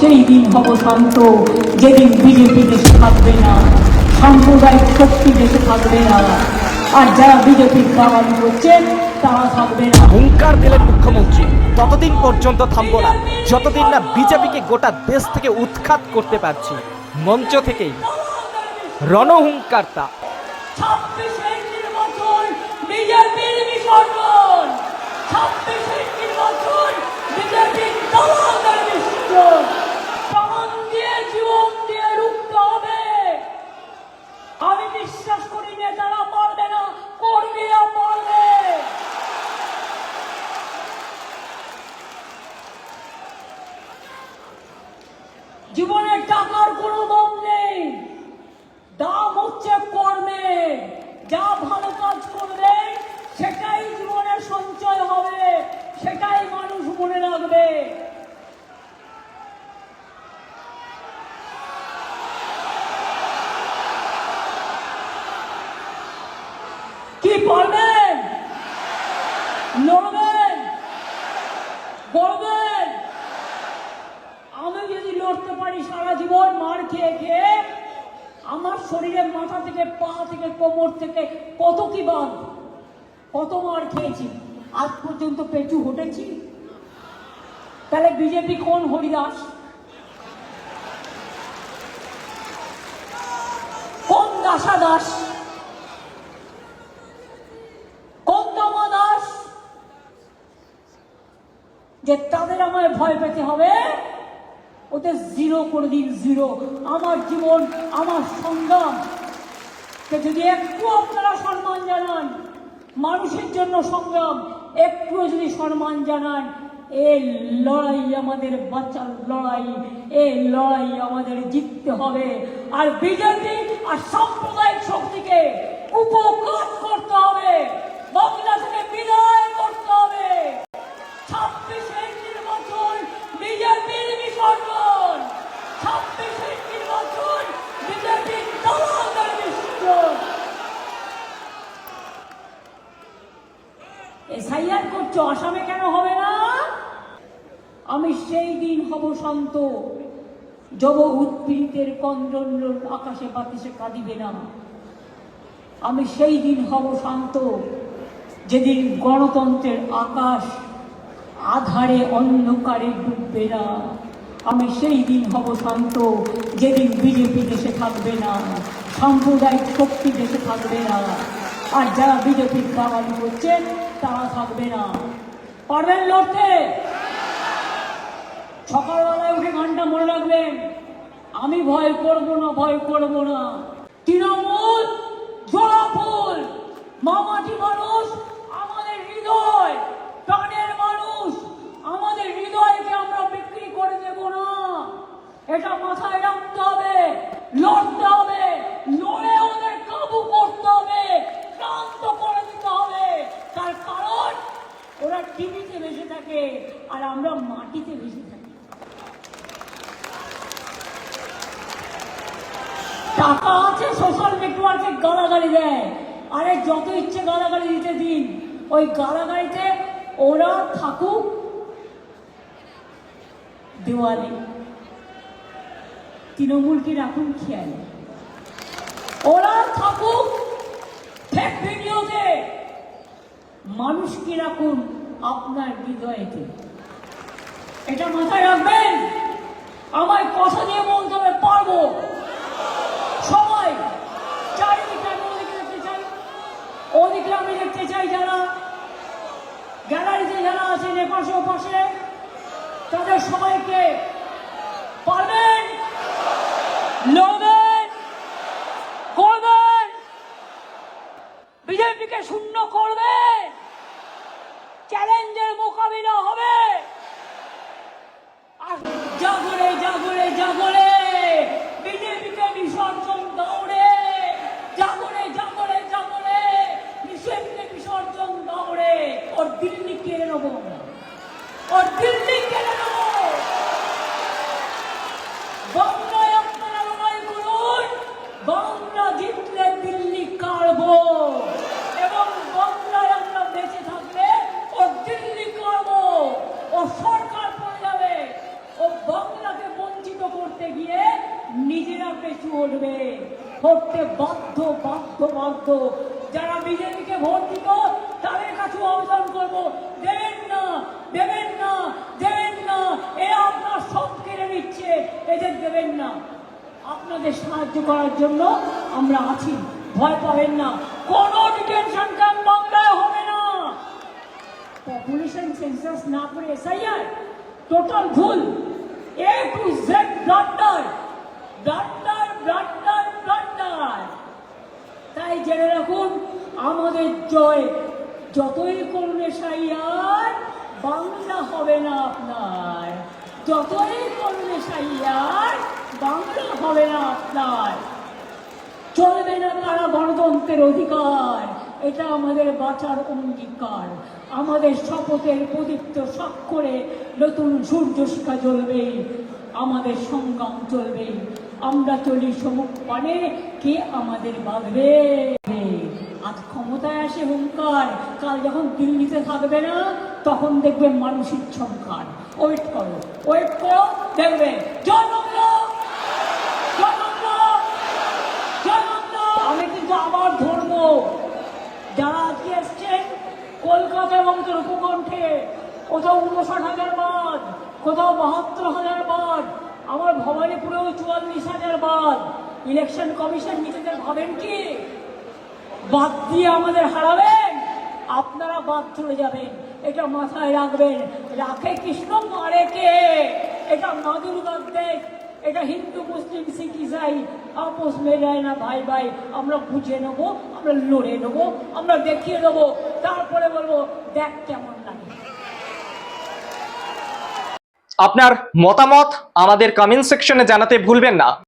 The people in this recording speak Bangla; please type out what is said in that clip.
সেই দিন হব শান্ত যেদিন বিজেপি দেশে থাকবে না সাম্প্রদায়িক শক্তি দেশে থাকবে না। আর যারা বিজেপির দালালি করছেন তারা থাকবে না। হুঙ্কার দিলেন মুখ্যমন্ত্রী ততদিন পর্যন্ত থামবো না যতদিন না বিজেপিকে গোটা দেশ থেকে উৎখাত করতে পারছি মঞ্চ থেকেই। রণহুঙ্কার তা বিজেপির বিসর্জন ছাব্বিশের নির্বাচন বিজেপির দালালদের বিসর্জন প্রাণ দিয়ে জীবন দিয়ে রুখতে হবে আমি বিশ্বাস করি নেতারা পারবে না কর্মীরা পারবে জীবনের টাকার কোনো দাম নেই দাম হচ্ছে কর্মে যা ভালো কাজ করবে সেটাই জীবনে সঞ্চয় হবে সেটাই মানুষ মনে রাখবে কি পারবেন লড়বেন বলবেন আমি যদি লড়তে পারি সারা জীবন মার খেয়ে খেয়ে শরীরের মাথা থেকে, পা থেকে, কোমর থেকে কত কি বাদ? কত মার খেয়েছি? আজ পর্যন্ত পেটু হটেছি? তাহলে বিজেপি কোন হরিদাস? কোন দাসা দাস? কোন দামা দাস? যে তাদের আমায় ভয় পেতে হবে? ওদের জিরো করে দিন জিরো আমার জীবন, আমার সংগ্রাম যদি একটু আপনারা সম্মান জানান, মানুষের জন্য সংগ্রাম, একটু যদি সম্মান জানান এই লড়াই আমাদের বাঁচার লড়াই এই লড়াই আমাদের জিততে হবে। আর বিজেপি আর সাম্প্রদায়িক শক্তিকে উপকার করতে হবে। বাংলা থেকে বিদায় করতে হবে। ছাব্বিশের নির্বাচন বিজেপির বিসর্জন ছাব্বিশের নির্বাচন বিজেপির দালালদের বিসর্জন এসআইআর করছ? আসামে কেন হবে না? আমি সেই দিন হব শান্ত। যব উৎপীড়িতের কন্দ্রন্ড আকাশে বাতাসে কাঁদিবে না। আমি সেই দিন হব শান্ত। যেদিন গণতন্ত্রের আকাশ আধারে অন্ধকারে ডুববে না। আমি সেই দিন হব শান্ত। যেদিন বিজেপি দেশে থাকবে না, সাম্প্রদায়িক শক্তি দেশে থাকবে না। আর যারা বিজেপির দালালি করছেন তারা থাকবে না। পারবেন লড়তে? সকালবেলায় উঠে গানটা মনে রাখবেন। আমি ভয় করব না, ভয় করব না। তৃণমূল জোড়া ফুল মামাটি মানুষ, আমাদের হৃদয়, প্রাণের মানুষ, আমাদের হৃদয়কে আমরা বিক্রি করে দেব না। এটা মাথায় রাখতে হবে লড়তে হবে লড়ে ওদের কাবু করতে হবে ক্লান্ত করে দিতে হবে তার কারণ ওরা টিভিতে বেঁচে থাকে আর আমরা মাটিতে বেঁচে থাকি টাকা আছে সোশ্যাল নেটওয়ার্কে গালাগালি দেয়। আরে যত ইচ্ছে গালাগালি দিতে দিন। ওই গালাগালিতে ওরা থাকুক, দেওয়ালে। তৃণমূলকে রাখুন খেয়ালে? ওরা থাকুক ফেক ভিডিওতে মানুষকে রাখুন আপনার হৃদয়েতে এটা মাথায় রাখবেন। আমায় কথা দিয়ে বলতে হবে, পারব সবাই চারিদিকে আমি ওদিকে দেখতে চাই আমি দেখতে চাই যারা গ্যালারিতে যারা আছেন এপাশে ওপাশে, তাদের সবাইকে পারবেন, লড়বেন, করবেন, বিজেপিকে শূন্য করবে চ্যালেঞ্জের মোকাবিলা হবে আর জাগরে জাগরে জাগরে বিজেপিকে বিসর্জন দৌড়ে জাগরে জাগরে জাগরে বিজেপিকে বিসর্জন দৌড়ে ওর দিল্লি কেড়ে নেব আমরা। ওর দিল্লি কেড়ে নেব বাংলায় আপনারা লড়াই করুন বাংলা জিতলে দিল্লি কাড়বো এবং বাংলায় আমরা বেঁচে থাকলে ও দিল্লি কাড়বো ও সরকার পড়ে যাবে ও বাংলাকে বন্ধ করতে গিয়ে নিজেরা উঠবে করতে বাধ্য বাধ্য বাধ্য। যারা বিজেপিকে ভোট দিত, তাদের কাছে আবেদন করব। দেবেন না দেবেন না দেবেন না। এ আপনার সব কেড়ে নিচ্ছে এদের দেবেন না। আপনাদের সাহায্য করার জন্য আমরা আছি। ভয় পাবেন না। কোনো ডিটেনশন ক্যাম্প বাংলায় হবে না। পপুলেশন সেন্সাস না করে এসআইআর টোটাল ভুল। যতই করুন এসআইআর বাংলা হবে না আপনার। যতই করুন এসআইআর বাংলা হবে না আপনার। চলবে না তারা গণতন্ত্রের অধিকার। এটা আমাদের বাঁচার অঙ্গীকার। আমাদের শপথের প্রদীপ্ত স্বাক্ষরে নতুন সূর্য শিখা জ্বলবে। আমাদের সংগ্রাম চলবে। আমরা চলি সমুখ পানে, কে আমাদের বাঁধবে? আজ ক্ষমতায় আসে হুঙ্কার। কাল যখন দিল্লিতে থাকবে না, তখন দেখবে মানুষের সংখ্যার ওয়েট করো ওয়েট করো, দেখবে! আমি কিন্তু আমার ধর্ম। যারা আজকে এসছেন, কলকাতা এবং তার উপকণ্ঠে, কোথাও উনষাট হাজার বাদ, কোথাও বাহাত্তর হাজার বাদ, আমার ভবানীপুরেও চুয়াল্লিশ হাজার বাদ। ইলেকশন কমিশন নিজেদের ভাবেন কি? বাদ দিয়ে আমাদের হারাবেন। আপনারা বাদ চলে যাবেন। এটা মাথায় রাখবেন। রাখে কৃষ্ণ, মারে কে? এটা মা দুর্গার দেশ এটা হিন্দু, মুসলিম, শিখ, ইসাই। আপোষ মেলায় না ভাই ভাই। আমরা বুঝে নেব, আমরা লড়ে নেব, আমরা দেখিয়ে দেবো। তারপরে বলব, দেখ কেমন লাগে। আপনার মতামত আমাদের কমেন্ট সেকশনে জানাতে ভুলবেন না।